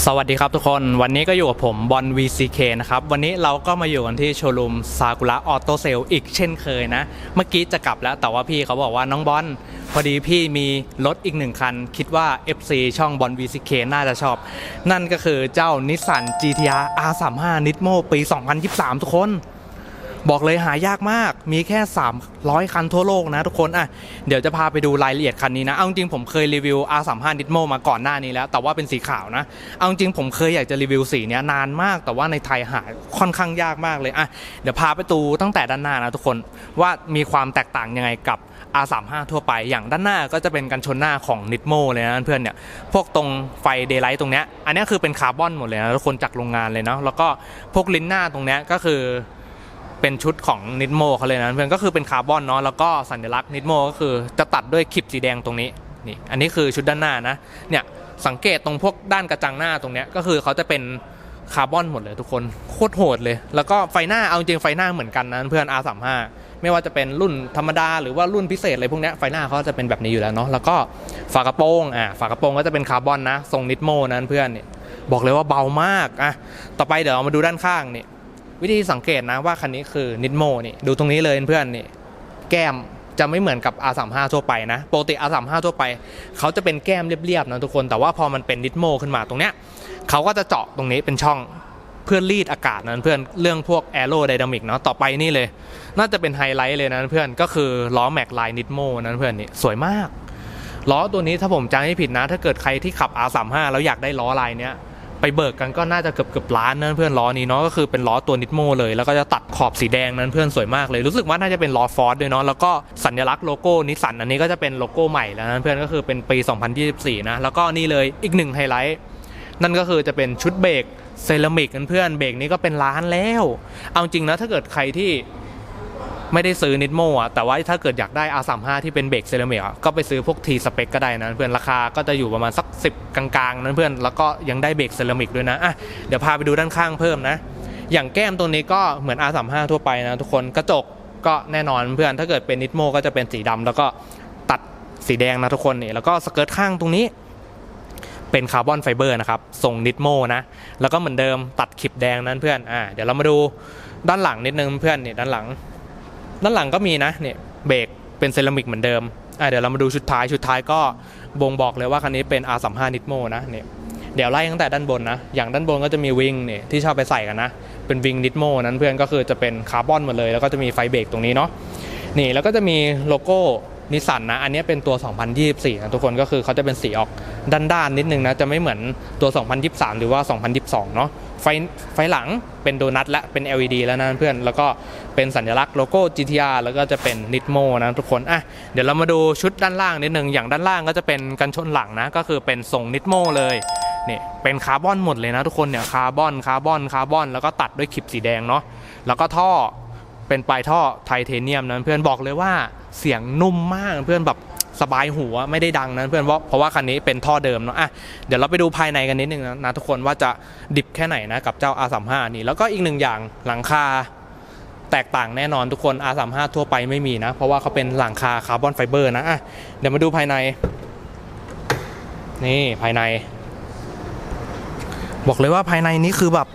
สวัสดีครับทุกคนวันนี้ก็อยู่กับผมบอล VCK นะครับ วันนี้เราก็มาอยู่กันที่โชว์รูมซากุระออโตเซลอีกเช่นเคยนะ เมื่อกี้จะกลับแล้วแต่ว่าพี่เขาบอกว่าน้องบอลพอดีพี่มีรถอีกหนึ่งคัน คิดว่า FC ช่องบอล VCK น่าจะชอบ นั่นก็คือเจ้านิสสัน GTR R35 Nismo ปี 2023 ทุกคน บอกเลยหายากมาก มีแค่ 300 คันทั่วโลกนะทุกคนอะเดี๋ยวจะพาไปดูรายละเอียดคันนี้นะ เอาจริงผมเคยรีวิว R35 Nismo มาก่อนหน้านี้แล้ว แต่ว่าเป็นสีขาวนะ เอาจริงผมเคยอยากจะรีวิวสีนี้นานมาก แต่ว่าในไทยหาค่อนข้างยากมากเลยอะเดี๋ยวพาไปดูตั้งแต่ด้านหน้านะทุกคนว่ามีความแตกต่างยังไงกับ R35 ทั่วไป อย่างด้านหน้าก็จะเป็นกันชนหน้าของ Nismo เลยนะเพื่อนเนี่ย พวกตรงไฟเดย์ไลท์ตรงเนี้ย อันนี้คือเป็นคาร์บอนหมดเลยนะทุกคนจากโรงงานเลยเนาะ แล้วก็พวกลิ้นหน้าตรงเนี้ยก็คือ เป็นชุดของนิดโมเขาเลยนะเพื่อนก็คือเป็นคาร์บอนเนาะแล้วก็สัญลักษณ์นิดโมก็คือจะตัดด้วยคลิปสีแดงตรงนี้นี่อันนี้คือชุดด้านหน้านะเนี่ยสังเกตตรงพวกด้านกระจังหน้าตรงเนี้ยก็คือเขาจะเป็นคาร์บอนหมดเลยทุกคนโคตรโหดเลย แล้วก็ไฟหน้าเอาจริงไฟหน้าเหมือนกันนะเพื่อน R35 ไม่ว่าจะเป็นรุ่นธรรมดาหรือว่ารุ่นพิเศษอะไรพวกเนี้ยไฟหน้าเขาจะเป็นแบบนี้อยู่แล้วเนาะแล้วก็ฝากระโปรงอ่าฝากระโปรงก็จะเป็นคาร์บอนนะทรงนิดโมนะเพื่อนเนี่ยบอกเลยว่าเบามากอะต่อไปเดี๋ยวเรามาดูด้านข้างนี่ วิธีสังเกตนะว่าคันนี้คือนิดโมนี่ดูตรงนี้เลยเพื่อนนี่แก้มจะไม่เหมือนกับ R35 ทั่วไปนะปกติ R35 ทั่วไป เขาจะเป็นแก้มเรียบๆนะทุกคนแต่ว่าพอมันเป็นนิดโมขึ้นมาตรงเนี้ยเขาก็จะเจาะตรงนี้เป็นช่องเพื่อรีดอากาศนะเพื่อนเรื่องพวกแอโรไดนามิกเนาะต่อไปนี่เลย น่าจะเป็นไฮไลท์เลยนะเพื่อนก็คือล้อแม็กไลน์นิดโมนะเพื่อนนี่สวยมากล้อตัวนี้ถ้าผมจำไม่ผิดนะ ถ้าเกิดใครที่ขับ R35 แล้วอยากได้ล้อลายเนี้ย ไปเบิกกันก็น่าจะเกือบเกือบล้านนั่นเพื่อนล้อนี้เนาะก็คือเป็นล้อตัวนิดโมเลยแล้วก็จะตัดขอบสีแดงนั้นเพื่อนสวยมากเลยรู้สึกว่าน่าจะเป็นล้อฟอร์ดด้วยเนาะแล้วก็สัญลักษณ์โลโก้นิสสันอันนี้ก็จะเป็นโลโก้ใหม่แล้วนะเพื่อนก็คือเป็นปี 2024 นะแล้วก็นี่เลยอีกหนึ่งไฮไลท์นั่นก็คือจะเป็นชุดเบรกเซรามิกกันเพื่อนเบรกนี้ก็เป็นล้านแล้ว เอาจริงนะถ้าเกิดใครที่ ไม่ได้ซื้อนิดโมอะแต่ว่าถ้าเกิดอยากได้ R35 ที่เป็นเบรกเซรามิกอะก็ไปซื้อพวก T Spec ก็ได้นะเพื่อนราคาก็จะอยู่ประมาณสัก 10 กลางๆนั้นเพื่อนแล้วก็ยังได้เบรกเซรามิกด้วยนะอะเดี๋ยวพาไปดูด้านข้างเพิ่มนะอย่างแก้มตัวนี้ก็เหมือน R35 ทั่วไปนะทุกคนกระจกก็แน่นอนเพื่อนถ้าเกิดเป็นนิดโมก็จะเป็นสีดำแล้วก็ตัดสีแดงนะทุกคนนี่แล้วก็สเกิร์ตข้างตรงนี้เป็นคาร์บอนไฟเบอร์นะครับทรงนิดโมนะ แล้วก็เหมือนเดิมตัดคลิปแดงนั้นเพื่อนอ่าเดี๋ยวเรามาดูด้านหลังนิดนึงเพื่อนนี่ด้านหลัง ด้านหลังก็มีนะเนี่ยเบรกเป็นเซรามิกเหมือนเดิมอะเดี๋ยวเรามาดูชุดท้ายชุดท้ายก็บ่งบอกเลยว่าคันนี้เป็น R35 Nismo นะเนี่ยเดี๋ยวไล่ตั้งแต่ด้านบนนะ อย่างด้านบนก็จะมีวิงเนี่ยที่ชอบไปใส่กันนะ เป็นวิง Nismo นั้นเพื่อนก็คือจะเป็นคาร์บอนหมดเลย แล้วก็จะมีไฟเบรกตรงนี้เนาะ นี่แล้วก็จะมีโลโก้นิสสันนะ อันนี้เป็นตัว 2024นะทุกคนก็คือเขาจะเป็นสีออกด้านๆนิดนึงนะ จะไม่เหมือนตัว 2023 หรือว่า 2022 เนาะ ไฟไฟหลังเป็นโดนัทและเป็น LED แล้วนะเพื่อนแล้วก็เป็นสัญลักษณ์โลโก้ GTR แล้วก็จะเป็นนิดโมนะทุกคนอะเดี๋ยวเรามาดูชุดด้านล่างนิดนึงอย่างด้านล่างก็จะเป็นกันชนหลังนะก็คือเป็นทรงนิดโมเลยนี่เป็นคาร์บอนหมดเลยนะทุกคนเนี่ยคาร์บอนคาร์บอนคาร์บอน แล้วก็ตัดด้วยคลิปสีแดงเนาะแล้วก็ท่อเป็นปลายท่อไทเทเนียมนะเพื่อนบอกเลยว่าเสียงนุ่มมากเพื่อนแบบ สบายหัวไม่ได้ดังนะเพื่อนเพราะเพราะว่าคันนี้เป็นท่อเดิมเนาะอะเดี๋ยวเราไปดูภายในกันนิดนึงนะนะทุกคนว่าจะดิบแค่ไหนนะกับเจ้า R35 นี่แล้วก็อีกหนึ่งอย่างหลังคาแตกต่างแน่นอนทุกคน R35 ทั่วไปไม่มีนะ เพราะว่าเขาเป็นหลังคาคาร์บอนไฟเบอร์นะอะเดี๋ยวมาดูภายใน นี่ภายใน บอกเลยว่าภายในนี้คือแบบ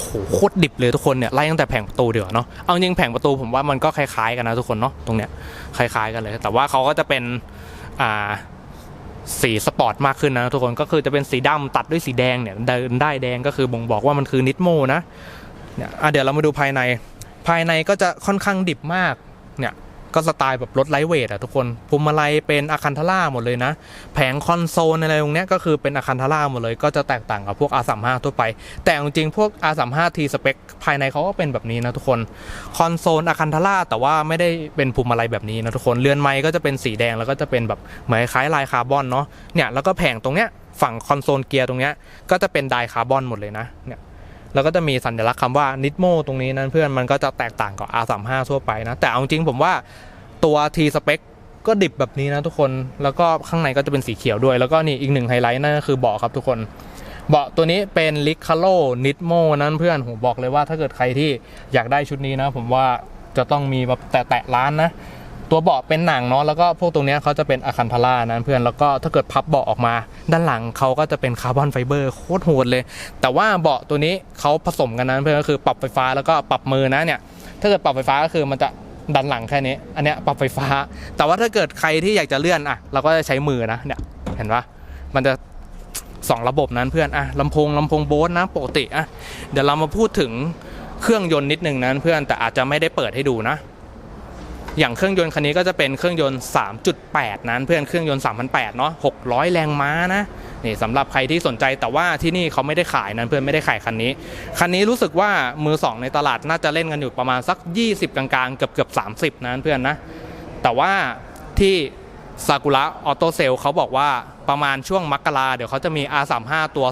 โหโคตรดิบเลยทุกคนเนี่ยไล่ตั้งแต่แผงประตูเดี๋ยวเนาะเอาจริงแผงประตูผมว่ามันก็คล้ายๆกันนะทุกคนเนาะตรงเนี้ยคล้ายๆกันเลย แต่ว่าเขาก็จะเป็นอ่าสีสปอร์ตมากขึ้นนะทุกคนก็คือจะเป็นสีดำตัดด้วยสีแดงเนี่ยเดินได้แดงก็คือบ่งบอกว่ามันคือนิดโมนะเนี่ยเดี๋ยวเรามาดูภายในภายในก็จะค่อนข้างดิบมากเนี่ย ก็สไตล์แบบรถไลท์เวทอะทุกคนพวงมาลัยเป็นอะคันทาร่าหมดเลยนะ แผงคอนโซลอะไรตรงเนี้ยก็คือเป็นอะคันทาร่าหมดเลย ก็จะแตกต่างกับพวก R35 ทั่วไป แต่จริงๆพวก R35 T Spec ภายในเขาก็เป็นแบบนี้นะทุกคนคอนโซลอะคันทาร่าแต่ว่าไม่ได้เป็นพวงมาลัยแบบนี้นะทุกคนเรือนไม้ก็จะเป็นสีแดงแล้วก็จะเป็นแบบเหมือนคล้ายลายคาร์บอนเนาะเนี่ยแล้วก็แผงตรงเนี้ยฝั่งคอนโซลเกียร์ตรงเนี้ยก็จะเป็นไดคาร์บอนหมดเลยนะเนี่ย แล้วก็จะมีสัญลักษณ์คำว่านิดโมตรงนี้นั้นเพื่อนมันก็จะแตกต่างกับ R35 ทั่วไปนะ แต่เอาจริงผมว่าตัว T Spec ก็ดิบแบบนี้นะทุกคน แล้วก็ข้างในก็จะเป็นสีเขียวด้วย แล้วก็นี่อีกหนึ่งไฮไลท์นั่นก็คือเบาะครับทุกคน เบาะตัวนี้เป็น l i c a l o Nismo นั้นเพื่อนผมบอกเลยว่าถ้าเกิดใครที่อยากได้ชุดนี้นะ ผมว่าจะต้องมีแบบแตะๆล้านนะ ตัวเบาะเป็นหนังเนาะแล้วก็พวกตรงนี้เขาจะเป็นอะคันทาร่านะเพื่อนแล้วก็ถ้าเกิดพับเบาะออกมา ด้านหลังเขาก็จะเป็นคาร์บอนไฟเบอร์โคตรโหดเลย แต่ว่าเบาะตัวนี้เขาผสมกันนะเพื่อนก็คือปรับไฟฟ้าแล้วก็ปรับมือนะเนี่ยถ้าเกิดปรับไฟฟ้าก็คือมันจะดันหลังแค่นี้ อันเนี้ยปรับไฟฟ้า แต่ว่าถ้าเกิดใครที่อยากจะเลื่อนอะเราก็จะใช้มือนะเนี่ยเห็นปะมันจะสองระบบนั้นเพื่อนอะลำโพงลำโพงโบสนะปกติอะเดี๋ยวเรามาพูดถึงเครื่องยนต์นิดนึงนะเพื่อนแต่อาจจะไม่ได้เปิดให้ดูนะ อย่างเครื่องยนต์คันนี้ก็จะเป็นเครื่องยนต์ 3.8 นั้นเพื่อนเครื่องยนต์ 3,800 เนาะ 600 แรงม้านะ นี่สำหรับใครที่สนใจแต่ว่าที่นี่เขาไม่ได้ขายนั้นเพื่อนไม่ได้ขายคันนี้ คันนี้รู้สึกว่ามือ 2 ในตลาดน่าจะเล่นกันอยู่ประมาณสัก 20 กลางๆ เกือบเกือบ30 นั้นเพื่อนนะ แต่ว่าที่ ซากุระออโตเซลเขาบอกว่าประมาณช่วงมกราเดี๋ยวเขาจะมี R35 ตัว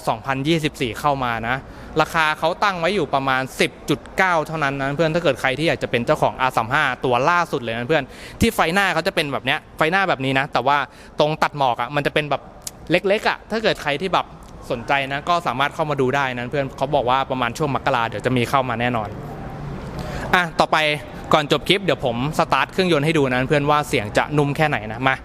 2024 เข้ามานะ ราคาเขาตั้งไว้อยู่ประมาณ 10.9 เท่านั้นนะเพื่อนถ้าเกิดใครที่อยากจะเป็นเจ้าของ R35 ตัวล่าสุดเลยนะเพื่อนที่ไฟหน้าเขาจะเป็นแบบเนี้ยไฟหน้าแบบนี้นะ แต่ว่าตรงตัดหมอกอะมันจะเป็นแบบเล็กๆอะถ้าเกิดใครที่แบบสนใจนะก็สามารถเข้ามาดูได้นะเพื่อนเขาบอกว่าประมาณช่วงมกราเดี๋ยวจะมีเข้ามาแน่นอนอะต่อไปก่อนจบคลิปเดี๋ยวผมสตาร์ทเครื่องยนต์ให้ดูนะเพื่อนว่าเสียงจะนุ่มแค่ไหนนะมา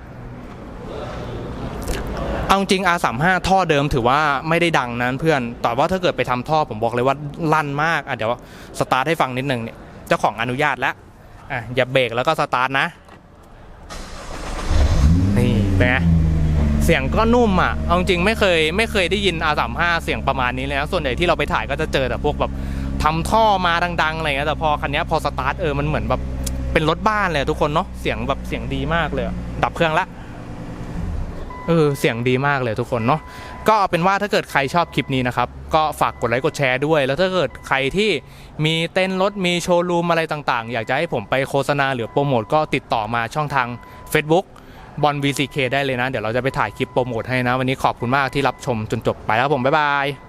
เอาจริง R35 ท่อเดิมถือว่าไม่ได้ดังนะเพื่อน แต่ว่าถ้าเกิดไปทำท่อผมบอกเลยว่าลั่นมากอะเดี๋ยวสตาร์ทให้ฟังนิดนึงเนี่ยเจ้าของอนุญาตแล้วอะอย่าเบรกแล้วก็สตาร์ทนะ นี่เป็นไงเสียงก็นุ่มอะ เอาจริงไม่เคยไม่เคยได้ยิน R35 เสียงประมาณนี้เลยนะส่วนใหญ่ที่เราไปถ่ายก็จะเจอแต่พวกแบบทำท่อมาดังๆอะไรเงี้ยแต่พอคันนี้พอสตาร์ทเออมันเหมือนแบบเป็นรถบ้านเลยทุกคนเนาะเสียงแบบเสียงดีมากเลย ดับเครื่องละ เออเสียงดีมากเลยทุกคนเนาะก็เอาเป็นว่าถ้าเกิดใครชอบคลิปนี้นะครับ ก็ฝากกดไลค์กดแชร์ด้วย แล้วถ้าเกิดใครที่มีเต้นรถมีโชว์รูมอะไรต่างๆ อยากจะให้ผมไปโฆษณาหรือโปรโมทก็ติดต่อมาช่องทาง Facebook บอล VCK ได้เลยนะ เดี๋ยวเราจะไปถ่ายคลิปโปรโมทให้นะ วันนี้ขอบคุณมากที่รับชมจนจบไปแล้วผม บ๊ายบาย